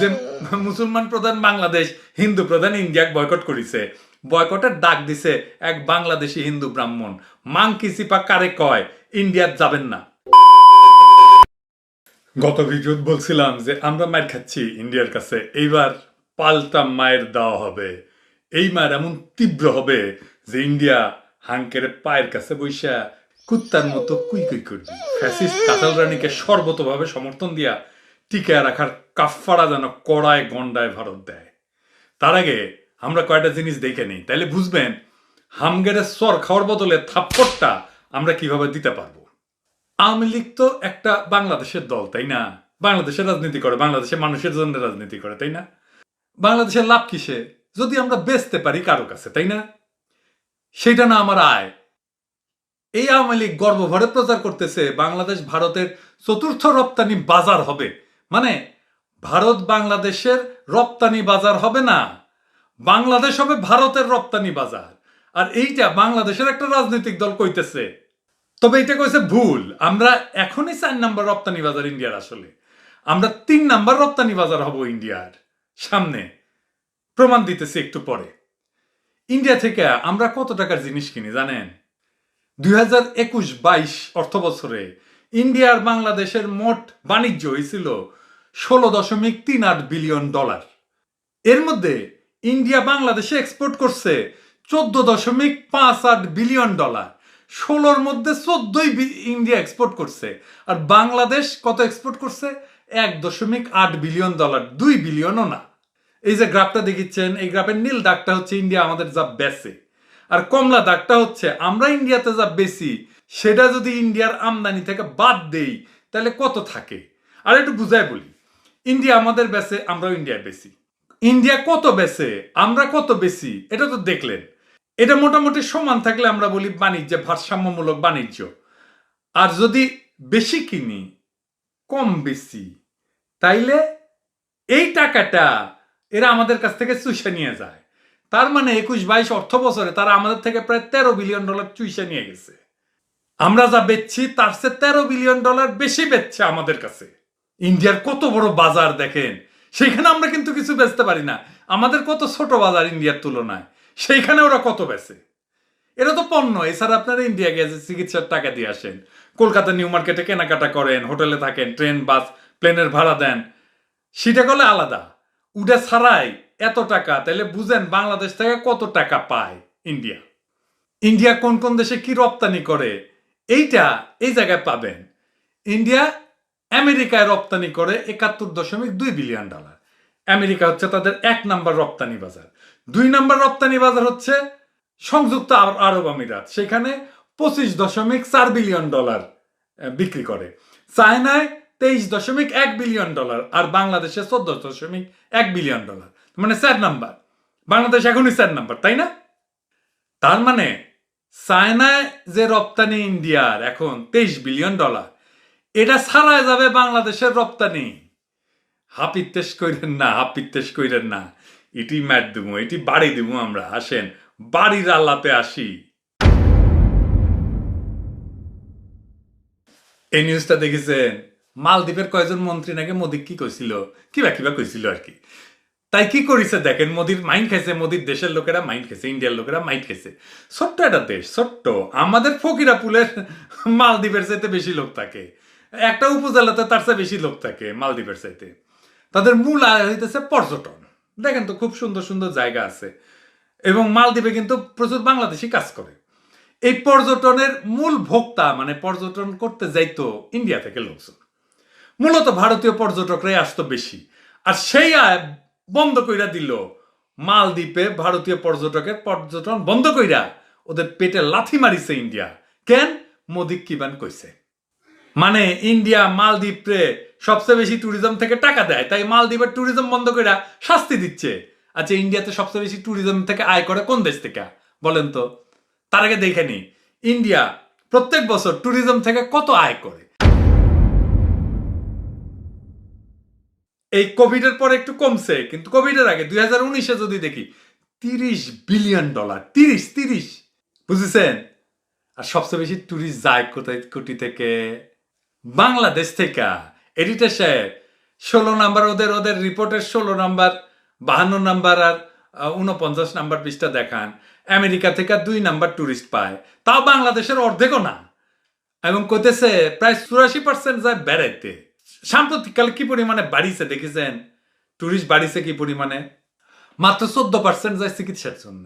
যে মুসলমান প্রধান বাংলাদেশ, হিন্দু প্রধান ইন্ডিয়াক বয়কট করিছে। বয়কটের ডাক দিছে এক বাংলাদেশি হিন্দু ব্রাহ্মণ। মাংকি সিপা কারে কয়? ইন্ডিয়াত যাবেন না। গত ভিডিওত বলছিলাম যে, আমরা মায়ের খাচ্ছি ইন্ডিয়ার কাছে। এইবার পাল্টা মায়ের দেওয়া হবে। এই মায়ের এমন তীব্র হবে যে, ইন্ডিয়া হাঙ্কের পায়ের কাছে বৈশা কুত্তার মতো কুই কুই করবে। ফ্যাসিস্ট কাতাল রানীকে সর্বতভাবে সমর্থন দিয়া টিকে রাখার কাফফারা যেন কড়ায় গন্ডায় ভারত দেয়। তার আগে আমরা কয়টা জিনিস দেখে নিই। তাইলে বুঝবেন হামগেরের সর খাওয়ার বদলে থাপ্পড়টা আমরা কীভাবে দিতে পারব? আওয়ামী লীগ তো একটা বাংলাদেশের দল, তাই না? বাংলাদেশের রাজনীতি করে, বাংলাদেশের মানুষের জন্য রাজনীতি করে, তাই না? বাংলাদেশের লাভ কিসে? যদি আমরা বেচতে পারি কারও কাছে, তাই না? সেটা না আমার আয়। এই আওয়ামী লীগ গর্বভরে প্রচার করতেছে, বাংলাদেশ ভারতের চতুর্থ রপ্তানি বাজার হবে। মানে ভারত বাংলাদেশের রপ্তানি বাজার হবে না, বাংলাদেশ হবে ভারতের রপ্তানি বাজার। আর এইটা বাংলাদেশের একটা রাজনৈতিক দল কইতেছে। তবে এটা কইছে ভুল। আমরা এখনই চার নাম্বার রপ্তানি বাজার ইন্ডিয়ার আসলে। আমরা তিন নাম্বার রপ্তানি বাজার হব ইন্ডিয়ার। সামনে। প্রমাণ দিতেছি একটু পরে। ইন্ডিয়া থেকে আমরা কত টাকার জিনিস কিনি জানেন? দুই হাজার একুশ বাইশ অর্থ বছরে ইন্ডিয়া আর বাংলাদেশের মোট বাণিজ্য হয়েছিল ষোলো দশমিক তিন আট বিলিয়ন ডলার। এর মধ্যে ইন্ডিয়া বাংলাদেশে এক্সপোর্ট করছে চোদ্দ দশমিক পাঁচ আট বিলিয়ন ডলার। ষোলোর মধ্যে চোদ্দই ইন্ডিয়া এক্সপোর্ট করছে। আর বাংলাদেশ কত এক্সপোর্ট করছে? এক দশমিক আট বিলিয়ন ডলার, দুই বিলিয়নও না। এই যে গ্রাফটা দেখিচ্ছেন, এই গ্রাফের নীল দাগটা হচ্ছে ইন্ডিয়া, আমাদের যা বেচে আর কমলা দাগটা হচ্ছে, আমরা ইন্ডিয়াতে যা বেশি, সেটা যদি ইন্ডিয়ার আমদানি থেকে বাদ দেই, তাহলে কত থাকে? আর একটু বুঝাই বলি। ইন্ডিয়া আমাদের বেচে, আমরাও ইন্ডিয়ার বেশি ইন্ডিয়া কত বেচে, আমরা কত বেশি এটা তো দেখলেন। এটা মোটামুটি সমান থাকলে আমরা বলি বাণিজ্যে, ভারসাম্যমূলক বাণিজ্য। আর যদি বেশি কিনি, কম বেশি তাইলে এই টাকাটা এরা আমাদের কাছ থেকে চুষে নিয়ে যায়। তার মানে একুশ বাইশ অর্থ বছরে তারা আমাদের থেকে প্রায় তেরো বিলিয়ন ডলার চুষে নিয়ে গেছে। আমরা যা বেচছি, তার চেয়ে তেরো বিলিয়ন ডলার বেশি বেচছে আমাদের কাছে। ইন্ডিয়ার কত বড় বাজার দেখেন? সেখানে আমরা কিন্তু কিছু বেচতে পারি না। আমাদের কত ছোট বাজার ইন্ডিয়ার তুলনায়? সেইখানে ওরা কত বেচে? এটা তো পণ্য। এছাড়া আপনারা ইন্ডিয়া গেছে, চিকিৎসার টাকা দিয়ে আসেন। কলকাতা নিউ মার্কেটে কেনাকাটা করেন, হোটেলে থাকেন, ট্রেন, বাস, প্লেনের ভাড়া দেন। সেটা করলে আলাদা। উডা ছাড়াই এত টাকা তাহলে বুঝেন বাংলাদেশ থেকে কত টাকা পায় ইন্ডিয়া? ইন্ডিয়া কোন কোন দেশে কি রপ্তানি করে? এইটা এই জায়গায় পাবেন। ইন্ডিয়া আমেরিকায় রপ্তানি করে একাত্তর দশমিক দুই বিলিয়ন ডলার। আমেরিকা হচ্ছে তাদের এক নাম্বার রপ্তানি বাজার। দুই নাম্বার রপ্তানি বাজার হচ্ছে সংযুক্ত আর- আরব আমিরাত। সেখানে পঁচিশ দশমিক চার বিলিয়ন ডলার বিক্রি করে। চায়নায় তেইশ দশমিক এক বিলিয়ন ডলার আর বাংলাদেশে চোদ্দ দশমিক এক বিলিয়ন ডলার। মানে চার নাম্বার। বাংলাদেশ এখনই চার নাম্বার, তাই না? তার মানে চায়নায় যে রপ্তানি ইন্ডিয়ার এখন তেইশ বিলিয়ন ডলার এটা ছাড়া যাবে বাংলাদেশের রপ্তানি। হাপিত্তেশ কইরেন না হাপিত্তেশ কইরেন না। এটি ম্যাট দেবো এটি বাড়ি দেবো আমরা, আসেন। বাড়ির আল্লাতে আসি। এই নিউজটা দেখেছেন? মালদ্বীপের কয়েকজন মন্ত্রী নাকি মোদি কি কইছিল? কিবা কিবা কইছিল আর কি। তাই কি করেছে দেখেন, মোদির মাইন্ড খাইছে, মোদির দেশের লোকেরা মাইন্ড খাইছে, ইন্ডিয়ার লোকেরা মাইন্ড খাইছে। ছোট্ট একটা দেশ, ছোট্ট। আমাদের ফকিরাপুলের মালদ্বীপের চাইতে বেশি লোক থাকে। একটা উপজেলাতে তার চেয়ে বেশি লোক থাকে, মালদ্বীপের চাইতে। তাদের মূল আয় হইতেছে পর্যটন। দেখেন তো খুব সুন্দর সুন্দর জায়গা আছে। এবং মালদ্বীপে কিন্তু প্রচুর বাংলাদেশি কাজ করে। এই পর্যটনের মূল ভোক্তা মানে পর্যটন করতে যাইতো ইন্ডিয়া থেকে লোকজন। মূলত ভারতীয় পর্যটকরাই আসতো বেশি। আর সেই আয় বন্ধ কইরা দিল মালদ্বীপে ভারতীয় পর্যটকের পর্যটন বন্ধ কইরা ওদের পেটে লাথি মারিছে ইন্ডিয়া। কেন? মোদি কিবান কইছে? মানে ইন্ডিয়া মালদ্বীপে সবচেয়ে বেশি ট্যুরিজম থেকে টাকা দেয়। তাই মালদ্বীপের ট্যুরিজম বন্ধ করে শাস্তি দিচ্ছে। আচ্ছা ইন্ডিয়াতে সবচেয়ে বেশি ট্যুরিজম থেকে আয় করে কোন দেশ থেকে? বলেন তো। তার আগে দেখে নি, ইন্ডিয়া প্রত্যেক বছর ট্যুরিজম থেকে কত আয় করে? এই কোভিড এর পর একটু কমছে, কিন্তু কোভিড এর আগে দুই হাজার উনিশে যদি দেখি, তিরিশ বিলিয়ন ডলার, তিরিশ তিরিশ। বুঝেছেন? আর সবচেয়ে বেশি ট্যুরিস্ট যায় কোথায়, কোটি থেকে? বাংলাদেশ থেকে এডিটার সাহেব ষোলো নাম্বার, ওদের ওদের রিপোর্টের ষোলো নাম্বার, বাহান্ন নাম্বার আর উনপঞ্চাশ নাম্বার পৃষ্ঠা দেখান। আমেরিকা থেকে দুই নাম্বার ট্যুরিস্ট পায়। তাও বাংলাদেশের অর্ধেকও না। এবং কইতেছে প্রায় চুরাশি পার্সেন্ট যায় বেড়াইতে। সাম্প্রতিককালে কি পরিমাণে বাড়িছে দেখেছেন? ট্যুরিস্ট বাড়িছে কি পরিমাণে? মাত্র চোদ্দ পার্সেন্ট যায় চিকিৎসার জন্য।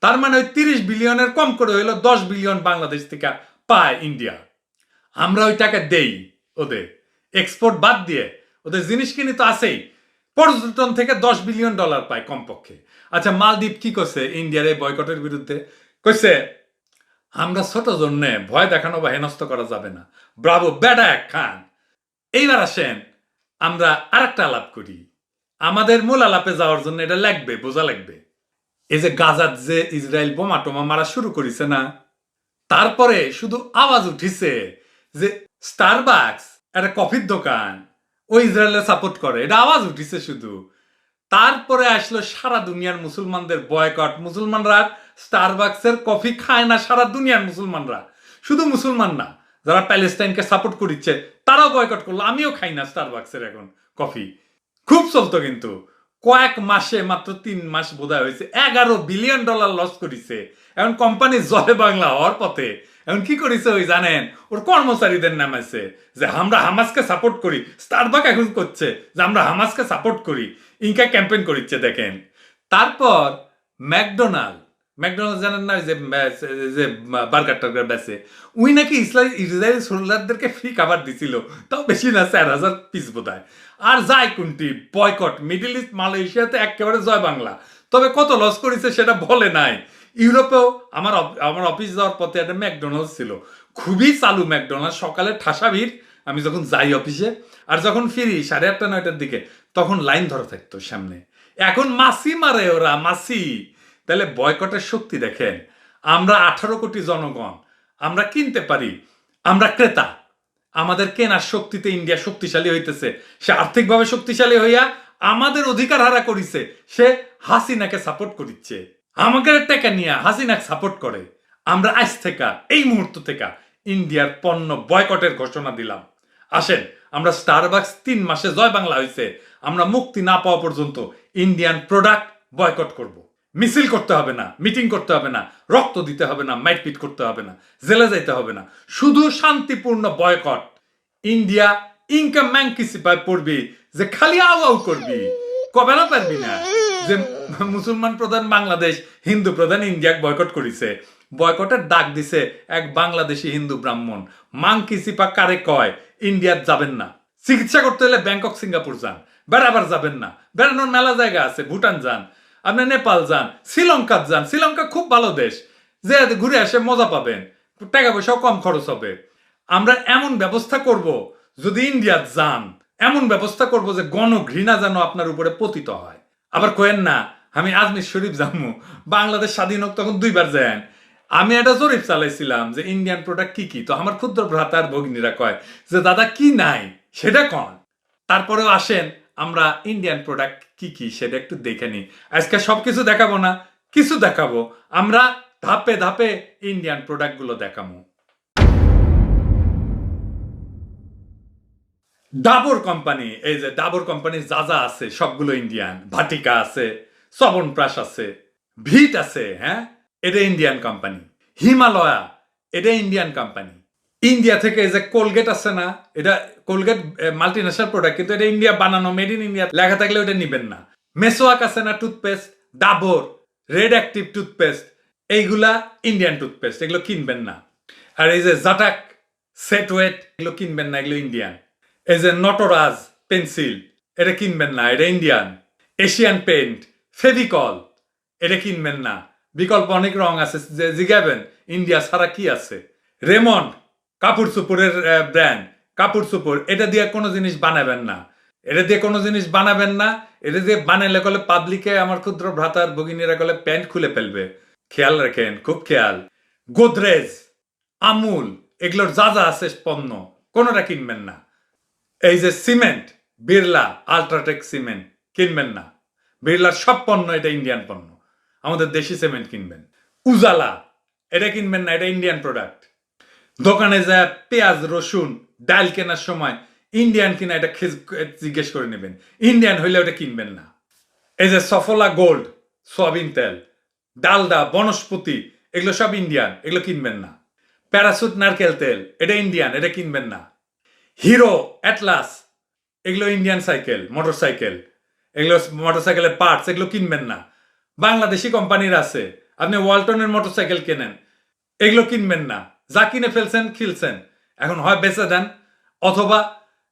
তার মানে ওই তিরিশ বিলিয়নের কম করে হইল দশ বিলিয়ন বাংলাদেশ থেকে পায় ইন্ডিয়া। আমরা ওই টাকা দেই ওদের। এক্সপোর্ট বাদ দিয়ে ওদের জিনিস কিনি তো আছেই। পর্যটন থেকে দশ বিলিয়ন ডলার পায় কমপক্ষে। আচ্ছা মালদ্বীপ কি করছে? ইন্ডিয়ার এই বয়কটের বিরুদ্ধে। কইছে, আমরা ছোট জন্যে ভয় দেখানো বা হেনস্থ করা যাবে না। ব্রাভো বেডা এক খান। এইবার আসেন, আমরা আর একটা আলাপ করি। আমাদের মূল আলাপে যাওয়ার জন্য এটা লাগবে, বোঝা লাগবে। এই যে গাজাত যে ইসরায়েল বোমা টোমা মারা শুরু করেছে না, তারপরে শুধু আওয়াজ উঠিছে যে স্টারবাক্স একটা কফির দোকান, ও ইসরায়েলের সাপোর্ট করে। এটা আওয়াজ উঠিছে শুধু। তারপরে আসলো সারা দুনিয়ার মুসলমানদের বয়কট মুসলমানরা স্টারবাক্সের কফি খায় না সারা দুনিয়ার মুসলমানরা। শুধু মুসলমান না, যারা প্যালেস্টাইনকে সাপোর্ট করিচ্ছে, তারাও বয়কট করল। আমিও খাই না স্টারবাক্সের এখন কফি খুব চলতো কিন্তু। কয়েক মাসে, মাত্র তিন মাস বোধহয় হয়েছে, এগারো বিলিয়ন ডলার লস করেছে। এখন কোম্পানি জয় বাংলা হওয়ার পথে। এখন কি করেছে ওই জানেন? ওর কর্মচারীদের নামাইছে যে, আমরা হামাসকে সাপোর্ট করি। স্টারবাক এখন করছে যে, আমরা হামাসকে সাপোর্ট করি। ইনকা ক্যাম্পেইন করিচ্ছে, দেখেন। তারপর ম্যাকডোনাল্ড ম্যাকডোনাল্ড জানেন না যে যে বার্গার টার্গার বেছে উই নাকি ইসরায়েল ইসরায়েল সোল্ডারদেরকে ফ্রি খাবার দিছিল, তাও বেশি না, চার হাজার পিস বোধ আর যায় কোনটি বয়কট মিডিল ইস্ট মালয়েশিয়াতে একেবারে জয় বাংলা। তবে কত লস করেছে সেটা বলে নাই। ইউরোপেও আমার আমার অফিস যাওয়ার পথে একটা ম্যাকডোনাল্ডস ছিল। খুবই চালু ম্যাকডোনাল্ড সকালে ঠাসা ভিড় আমি যখন যাই অফিসে আর যখন ফিরি সাড়ে আটটা, নয়টার দিকে, তখন লাইন ধরা থাকতো সামনে। এখন মাসি মারে ওরা, মাসি। তাহলে বয়কটের শক্তি দেখেন। আমরা আঠারো কোটি জনগণ, আমরা কিনতে পারি, আমরা ক্রেতা। আমাদের কেনার শক্তিতে ইন্ডিয়া শক্তিশালী হইতেছে। সে আর্থিকভাবে শক্তিশালী হইয়া আমাদের অধিকার হারা করিছে। সে হাসিনাকে সাপোর্ট করিচ্ছে। আমাকে টাকা নিয়ে হাসিনাকে সাপোর্ট করে। আমরা আজ থেকে, এই মুহূর্ত থেকে ইন্ডিয়ার পণ্য বয়কটের ঘোষণা দিলাম। আসেন, আমরা স্টারবাক্স তিন মাসে জয় বাংলা হয়েছে আমরা মুক্তি না পাওয়া পর্যন্ত ইন্ডিয়ান প্রোডাক্ট বয়কট করব। মিছিল করতে হবে না, মিটিং করতে হবে না, রক্ত দিতে হবে না মাইটপিট করতে হবে না, জেলে যাইতে হবে না। শুধু শান্তিপূর্ণ বয়কট। ইন্ডিয়া ইনকাম ম্যাঙ্কিসিপায় পড়বি যে খালি আউ আউ করবি। কবে না পারবি না? যে মুসলমান প্রধান বাংলাদেশ, হিন্দু প্রধান ইন্ডিয়া বয়কট করিছে। বয়কটের ডাক দিছে এক বাংলাদেশি হিন্দু ব্রাহ্মণ। মাংকিসিপা কারে কয়? ইন্ডিয়াত যাবেন না। চিকিৎসা করতে হলে ব্যাংকক, সিঙ্গাপুর যান। বেড়াবার যাবেন না। বেড়ানোর মেলা জায়গা আছে, ভুটান যান। আপনি নেপাল যান শ্রীলঙ্কা যান। শ্রীলঙ্কা খুব ভালো দেশ। যে ঘুরে আসে মজা পাবেন। টাকা পয়সাও কম খরচ হবে। আমরা এমন ব্যবস্থা করব, যদি ইন্ডিয়াত যান, এমন ব্যবস্থা করব যে গণ ঘৃণা যেন আপনার উপরে পতিত হয়। আবার কোয়েন না, আমি আজমির শরীফ জামু বাংলাদেশ স্বাধীন হোক, তখন দুইবার যান আমি একটা জরিপ চালাইছিলাম যে ইন্ডিয়ান প্রোডাক্ট কি কি। তো আমার ক্ষুদ্র ভ্রাতার ভগিনীরা কয় যে, দাদা, কি নাই? সেটা কন? তারপরেও আসেন আমরা ইন্ডিয়ান প্রোডাক্ট কি কি সেটা একটু দেখে নিই। আজকে সবকিছু দেখাবো না, কিছু দেখাবো। আমরা ধাপে ধাপে ইন্ডিয়ান প্রোডাক্টগুলো দেখাবো। ডাবর কোম্পানি এই যে ডাবর কোম্পানির যা যা আছে, সবগুলো ইন্ডিয়ান ভাটিকা আছে শ্রবণপ্রাস আছে ভিট আছে হ্যাঁ? এটা ইন্ডিয়ান কোম্পানি হিমালয়া এটা ইন্ডিয়ান কোম্পানি ইন্ডিয়া থেকে যে কোলগেট আছে না, এটা কোলগেট মাল্টি ন্যাশনাল প্রোডাক্ট কিন্তু এটা ইন্ডিয়া বানানো মেড ইন ইন্ডিয়া লেখা থাকলে ওটা নিবেন না। মেসোয়াক আছে না toothpaste Dabur red active toothpaste এইগুলা ইন্ডিয়ান টুথপেস্ট এগুলো কিনবেন না। আর এই যে জাটাক সেট ওয়েট এগুলো কিনবেন না, এগুলো ইন্ডিয়ান এই যে নটরাজ পেন্সিল এটা কিনবেন না, এটা ইন্ডিয়ান এশিয়ান পেন্ট ফেভিকল এটা কিনবেন না। বিকল্প অনেক রং আছে, যে জিগাবেন ইন্ডিয়া ছাড়া কি আছে? রেমন্ড কাপড় চুপুরের ব্র্যান্ড কাপড় চুপুর এটা দিয়ে কোনো জিনিস বানাবেন না। এটা দিয়ে কোনো জিনিস বানাবেন না। এটা দিয়ে বানাইলে কলে পাবলিকে আমার ক্ষুদ্র ভ্রাতার ভগিনীরা কলে প্যান্ট খুলে ফেলবে। খেয়াল রাখেন, খুব খেয়াল। গোদরেজ, আমুল, এগুলোর যা যা আছে পণ্য, কোনোটা কিনবেন না। এই যে সিমেন্ট, বিড়লা আলট্রাটেক সিমেন্ট, কিনবেন না। বিড়লার সব পণ্য এটা ইন্ডিয়ান পণ্য। আমাদের দেশি সিমেন্ট কিনবেন। উজালা, এটা কিনবেন না, এটা ইন্ডিয়ান প্রোডাক্ট দোকানে যায়, পেঁয়াজ, রসুন, ডাল কেনার সময় ইন্ডিয়ান কিনা এটা জিজ্ঞেস করে নেবেন। ইন্ডিয়ান হইলে ওটা কিনবেন না। এই যে সফলা গোল্ড সয়াবিন তেল, ডালডা, বনস্পতি, এগুলো সব ইন্ডিয়ান এগুলো কিনবেন না। প্যারাসুট নারকেল তেল, এটা ইন্ডিয়ান এটা কিনবেন না। হিরো অ্যাটলাস এগুলো ইন্ডিয়ান সাইকেল মোটর সাইকেল এগুলো মোটর সাইকেলের পার্টস এগুলো কিনবেন না। বাংলাদেশি কোম্পানির আছে। আপনি ওয়ালটনের মোটর সাইকেল কেনেন, এগুলো কিনবেন না। যা কিনে ফেলছেন, খিলছেন। এখন হয় বেচে দেন, অথবা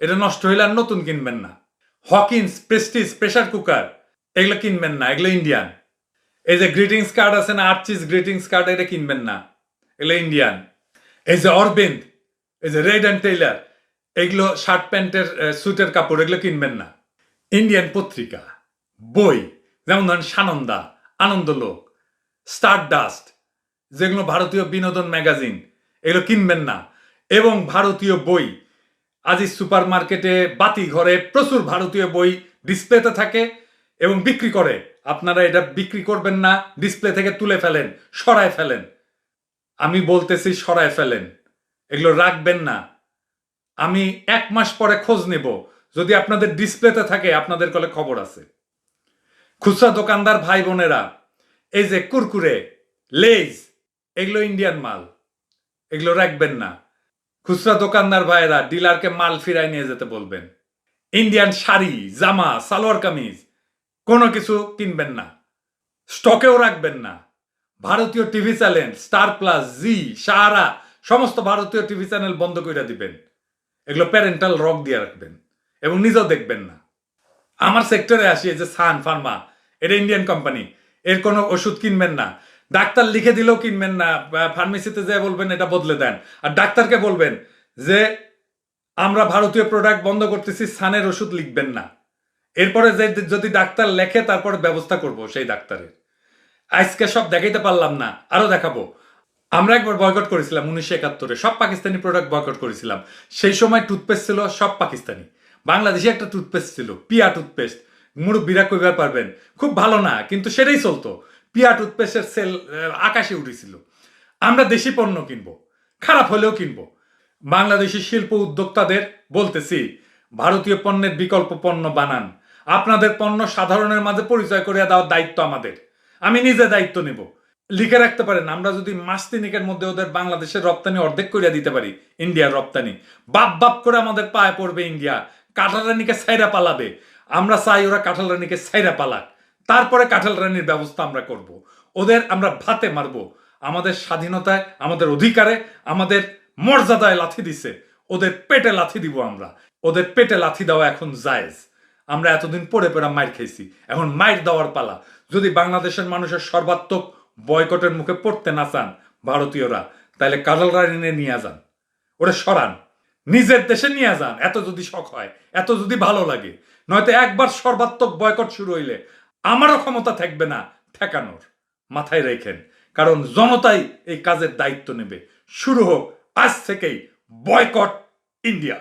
এটা নষ্ট হইলে আর নতুন কিনবেন না। হকিন্স প্রেস্টিজ প্রেসার কুকার এগুলো কিনবেন না, এগুলো ইন্ডিয়ান এই যে গ্রিটিংস কার্ড আছে না আর্চিস গ্রিটিংস কার্ড এটা কিনবেন না, এগুলো ইন্ডিয়ান এই যে অরবিন্দ এই যে রেড অ্যান্ড টেইলার এগুলো শার্ট প্যান্টের সুটের কাপড়, এগুলো কিনবেন না। ইন্ডিয়ান পত্রিকা, বই, যেমন ধরেন সানন্দা, আনন্দলোক স্টার ডাস্ট যেগুলো ভারতীয় বিনোদন ম্যাগাজিন এগুলো কিনবেন না। এবং ভারতীয় বই আজি সুপার মার্কেটে বাতি ঘরে প্রচুর ভারতীয় বই ডিসপ্লেতে থাকে এবং বিক্রি করে। আপনারা এটা বিক্রি করবেন না, ডিসপ্লে থেকে তুলে ফেলেন, সরায় ফেলেন। আমি বলতেছি সরায় ফেলেন, এগুলো রাখবেন না। আমি এক মাস পরে খোঁজ নেব, যদি আপনাদের ডিসপ্লেতে থাকে, আপনাদের কলে খবর আছে। খুচরা দোকানদার ভাই বোনেরা, এই যে কুরকুরে, লেজ, এগুলো ইন্ডিয়ান মাল। এগুলো রাখবেন না। খুচরা দোকানদার ভাইয়েরা, ডিলারকে মাল ফিরাই নিয়ে যেতে বলবেন। ইন্ডিয়ান শাড়ি, জামা, সালোয়ার কামিজ, কোনো কিছু কিনবেন না। স্টকেও রাখবেন না। ভারতীয় TV channel, Star Plus, Zee, Sahara, সমস্ত ভারতীয় টিভি চ্যানেল বন্ধ করে দিবেন। এগুলো প্যারেন্টাল রক দিয়ে রাখবেন এবং নিজেও দেখবেন না। আমার সেক্টরে আসি যে সান ফার্মা, এটা ইন্ডিয়ান কোম্পানি। এর কোনো ওষুধ কিনবেন না। ডাক্তার লিখে দিলেও কিনবেন না ফার্মেসিতে যে বলবেন এটা বদলে দেন। আর ডাক্তারকে বলবেন যে, আমরা ভারতীয় প্রোডাক্ট বন্ধ করতেছি, সানের ওষুধ লিখবেন না। এরপরে যে যদি ডাক্তার লেখে, তারপরে ব্যবস্থা করব সেই ডাক্তারের। আজকে সব দেখাইতে পারলাম না, আরও দেখাবো। আমরা একবার বয়কট করেছিলাম উনিশশো একাত্তরে, সব পাকিস্তানি প্রোডাক্ট বয়কট করেছিলাম। সেই সময় টুথপেস্ট ছিল সব পাকিস্তানি। বাংলাদেশে একটা টুথপেস্ট ছিল, পিয়া টুথপেস্ট মুরব্বীরা কইবার পারবেন, খুব ভালো না, কিন্তু সেটাই চলতো। পিয়া টুথপেস্টের সেল আকাশে উঠেছিল। আমরা দেশি পণ্য কিনবো, খারাপ হলেও কিনবো। বাংলাদেশি শিল্প উদ্যোক্তাদের বলতেছি, ভারতীয় পণ্যের বিকল্প পণ্য বানান। আপনাদের পণ্য সাধারণের মাঝে পরিচয় করে দেওয়ার দায়িত্ব আমাদের। আমি নিজে দায়িত্ব নেব। লিখে রাখতে পারেন, আমরা যদি মাস তিনিকের মধ্যে ওদের বাংলাদেশের রপ্তানি অর্ধেক করিয়া দিতে পারি, ইন্ডিয়ার রপ্তানি। বাপ বাপ করে আমাদের পায়ে পড়বে ইন্ডিয়া। কাঁঠাল রানীকে সাইরা পালাবে। আমরা চাই ওরা কাঁঠাল রানীকে সাইরা পালাক। তারপরে কাঁঠাল রানীর ব্যবস্থা আমরা করব। ওদের আমরা ভাতে মারবো। আমাদের স্বাধীনতায়, আমাদের অধিকারে, আমাদের মর্যাদায় লাথি দিছে। ওদের পেটে লাথি দিব আমরা। ওদের পেটে লাথি দেওয়া এখন জায়েজ। আমরা এতদিন পড়ে পড়ে মাইর খেয়েছি। এখন মাইর দেওয়ার পালা। যদি বাংলাদেশের মানুষের সর্বাত্মক বয়কটের মুখে পড়তে না চান ভারতীয়রা, তাহলে কাজল রানী নিয়ে যান। ওরা সরান। নিজের দেশে নিয়ে যান। এত যদি শখ হয়, এত যদি ভালো লাগে। নয়তো একবার সর্বাত্মক বয়কট শুরু হইলে আমারও ক্ষমতা থাকবে না ঠেকানোর, মাথায় রেখেন। কারণ জনতাই এই কাজের দায়িত্ব নেবে। শুরু হোক আজ থেকেই বয়কট ইন্ডিয়া।